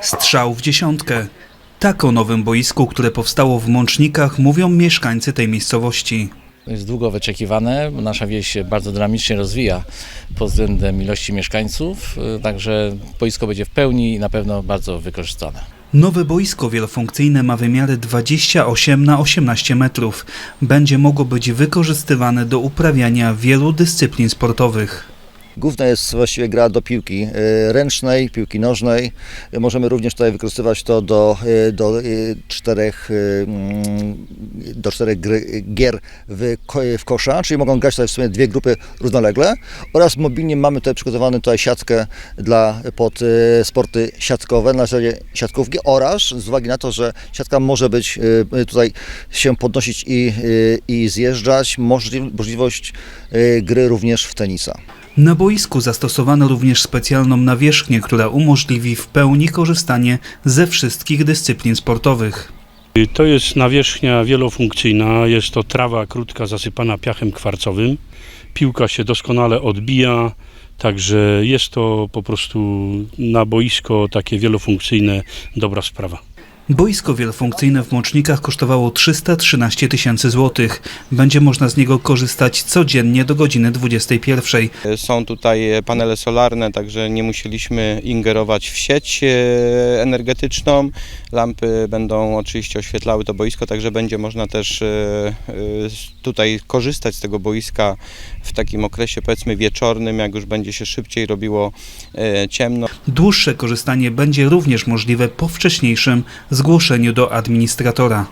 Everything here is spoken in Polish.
Strzał w dziesiątkę. Tak o nowym boisku, które powstało w Mącznikach, mówią mieszkańcy tej miejscowości. Jest długo wyczekiwane. Nasza wieś się bardzo dynamicznie rozwija pod względem ilości mieszkańców, y, także boisko będzie w pełni i na pewno bardzo wykorzystane. Nowe boisko wielofunkcyjne ma wymiary 28 na 18 metrów. Będzie mogło być wykorzystywane do uprawiania wielu dyscyplin sportowych. Główna jest właściwie gra do piłki e, ręcznej, piłki nożnej. Możemy również tutaj wykorzystywać to do, e, do e, czterech, mm, do czterech gry, gier w, w kosza, czyli mogą grać tutaj w sumie dwie grupy równolegle oraz mobilnie mamy tutaj przygotowaną tutaj siatkę dla, pod sporty siatkowe na zasadzie siatkówki oraz z uwagi na to, że siatka może być tutaj się podnosić i, i zjeżdżać, możli- możliwość gry również w tenisa. Na boisku zastosowano również specjalną nawierzchnię, która umożliwi w pełni korzystanie ze wszystkich dyscyplin sportowych. To jest nawierzchnia wielofunkcyjna, jest to trawa krótka zasypana piachem kwarcowym. Piłka się doskonale odbija, także jest to po prostu na boisko takie wielofunkcyjne dobra sprawa. Boisko wielofunkcyjne w Mącznikach kosztowało 313 tysięcy złotych. Będzie można z niego korzystać codziennie do godziny 21. Są tutaj panele solarne, także nie musieliśmy ingerować w sieć e, energetyczną. Lampy będą oczywiście oświetlały to boisko, także będzie można też e, e, tutaj korzystać z tego boiska w takim okresie powiedzmy wieczornym, jak już będzie się szybciej robiło ciemno. Dłuższe korzystanie będzie również możliwe po wcześniejszym zgłoszeniu do administratora.